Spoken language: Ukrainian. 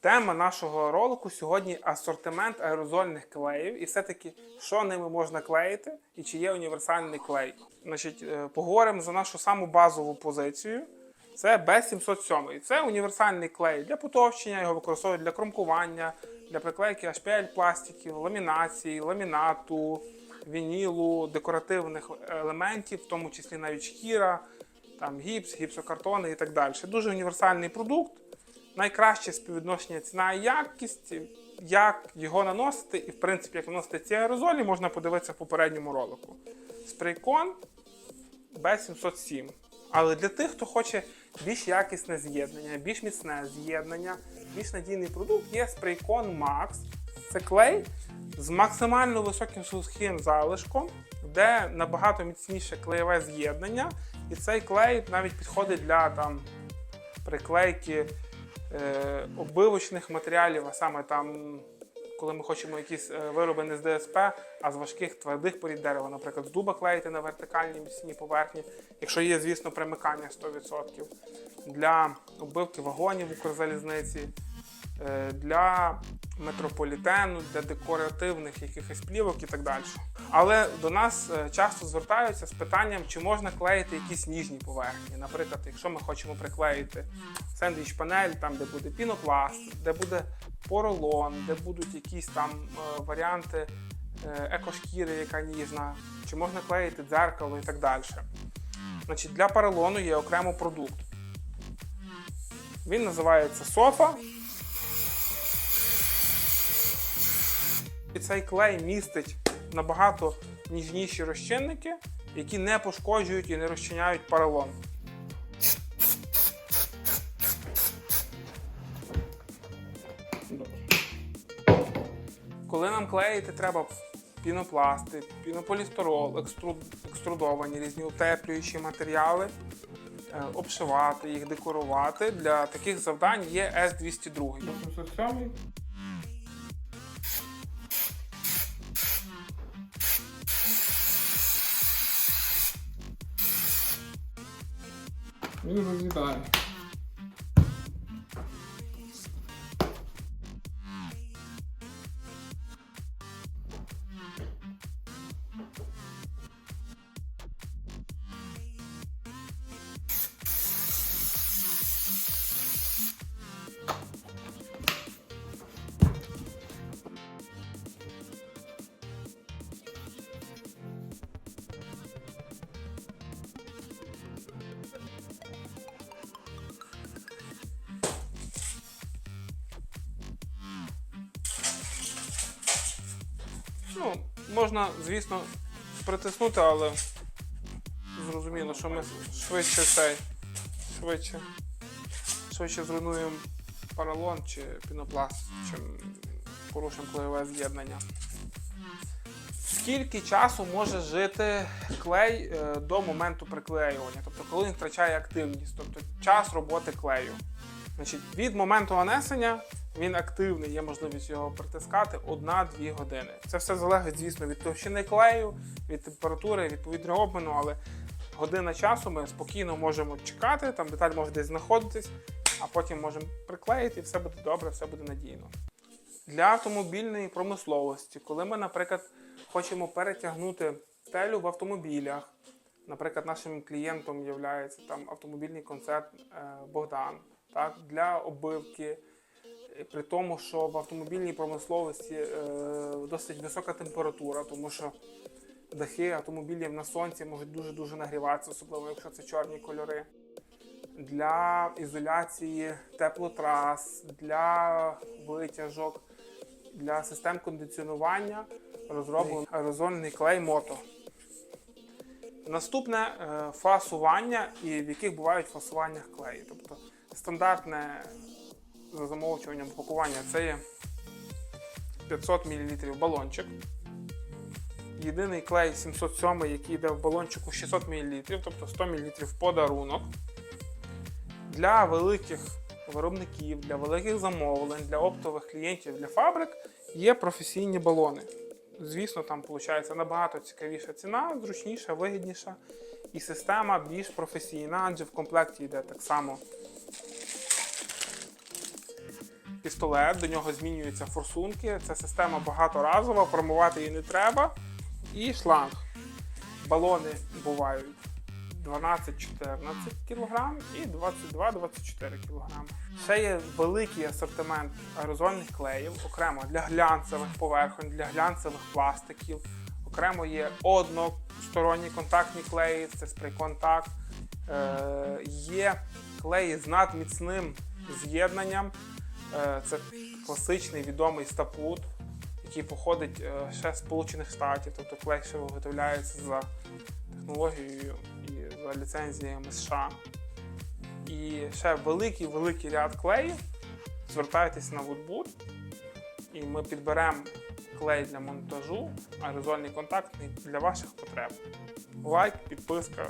Тема нашого ролику сьогодні асортимент аерозольних клеїв. І все-таки, що ними можна клеїти і чи є універсальний клей. Значить, е, поговоримо за нашу саму базову позицію. Це B707. Це універсальний клей для потовщення, його використовують для кромкування, для приклейки HPL пластиків, ламінації, ламінату, вінілу, декоративних елементів, в тому числі навіть шкіра, там гіпс, гіпсокартони і так далі. Дуже універсальний продукт. Найкраще співвідношення ціна і якість, як його наносити, і в принципі, як наносити ці аерозолі, можна подивитися в попередньому ролику. Спрейкон B707. Але для тих, хто хоче більш якісне з'єднання, більш міцне з'єднання, більш надійний продукт, є Spraycon Max. Це клей з максимально високим сухим залишком, де набагато міцніше клеєве з'єднання. І цей клей навіть підходить для там, приклейки е, оббивочних матеріалів, а саме там, коли ми хочемо якісь е, вироби не з ДСП, а з важких твердих порід дерева, наприклад, з дуба клеїти на вертикальній міцній поверхні, якщо є, звісно, примикання 100%, для оббивки вагонів Укрзалізниці, для метрополітену, для декоративних якихось плівок і так далі. Але до нас е, часто звертаються з питанням, чи можна клеїти якісь ніжні поверхні. Наприклад, якщо ми хочемо приклеїти сендвіч панель, там де буде пінопласт, де буде поролон, де будуть якісь там е, варіанти е, екошкіри, яка ніжна, чи можна клеїти дзеркало і так далі. Значить, для поролону є окремо продукт. Він називається софа. І цей клей містить набагато ніжніші розчинники, які не пошкоджують і не розчиняють поролон. Коли нам клеїти, треба пінопласти, пінополістирол, екструдовані різні утеплюючі матеріали, е, обшивати їх, декорувати. Для таких завдань є С-202. Menos de. Ну, можна, звісно, притиснути, але зрозуміло, що ми швидше цей, швидше, швидше зруйнуємо поролон чи пінопласт, чим порушимо клеєве з'єднання. Скільки часу може жити клей е, до моменту приклеювання? Тобто, коли він втрачає активність, тобто час роботи клею. Значить, від моменту нанесення він активний, є можливість його притискати 1-2 години. Це все залежить, звісно, від товщини клею, від температури, відповідного обміну, але година часу ми спокійно можемо чекати, там деталь може десь знаходитись, а потім можемо приклеїти, і все буде добре, все буде надійно. Для автомобільної промисловості, коли ми, наприклад, хочемо перетягнути стелю в автомобілях, наприклад, нашим клієнтом є там автомобільний концерт е, Богдан, так, для оббивки. При тому, що в автомобільній промисловості е, досить висока температура, тому що дахи автомобілів на сонці можуть дуже-дуже нагріватися, особливо якщо це чорні кольори. Для ізоляції теплотрас, для витяжок, для систем кондиціонування розроблений аерозольний клей мото. Наступне е, фасування, і в яких бувають фасування клею. Тобто стандартне за замовчуванням пакування це є 500 мл балончик. Єдиний клей 707, який йде в балончику 600 мл, тобто 100 мл подарунок. Для великих виробників, для великих замовлень, для оптових клієнтів, для фабрик є професійні балони. Звісно, там виходить набагато цікавіша ціна, зручніша, вигідніша. І система більш професійна, адже в комплекті йде так само пістолет, до нього змінюються форсунки. Це система багаторазова, промивати її не треба. І шланг. Балони бувають 12-14 кг і 22-24 кг. Ще є великий асортимент аерозольних клеїв, окремо для глянцевих поверхонь, для глянцевих пластиків. Окремо є односторонні контактні клеї, це спрей-контакт. Е, є клеї з надміцним з'єднанням. Е, це класичний відомий стапут, який походить е, ще з Сполучених Штатів, тобто клей ще виготовляється за технологією і за ліцензіями США. І ще великий великий ряд клеїв. Звертайтесь на Woodboot, і ми підберемо клей для монтажу, аерозольний контактний для ваших потреб. Лайк, підписка,